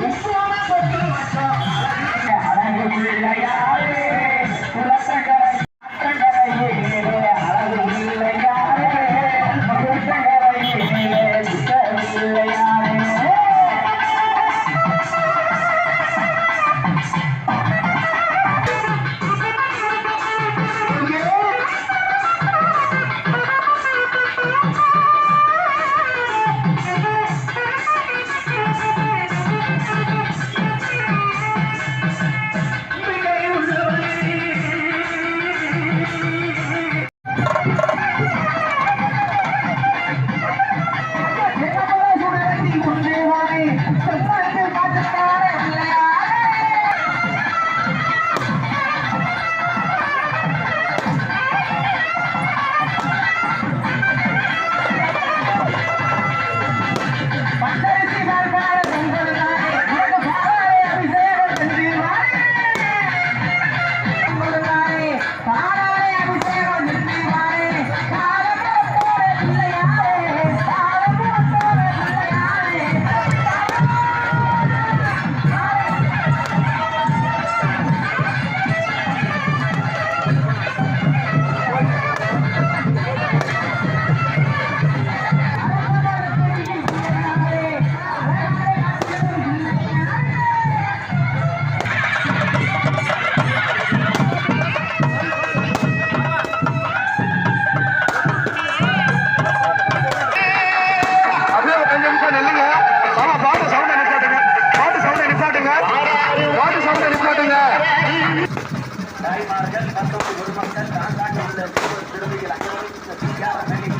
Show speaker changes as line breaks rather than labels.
உப்போட கொத்து மச்சம் தாய்மார்கள் தத்தோடு பொதுமக்கள் தான் காட்டியுள்ள சிறுமியில் அங்கே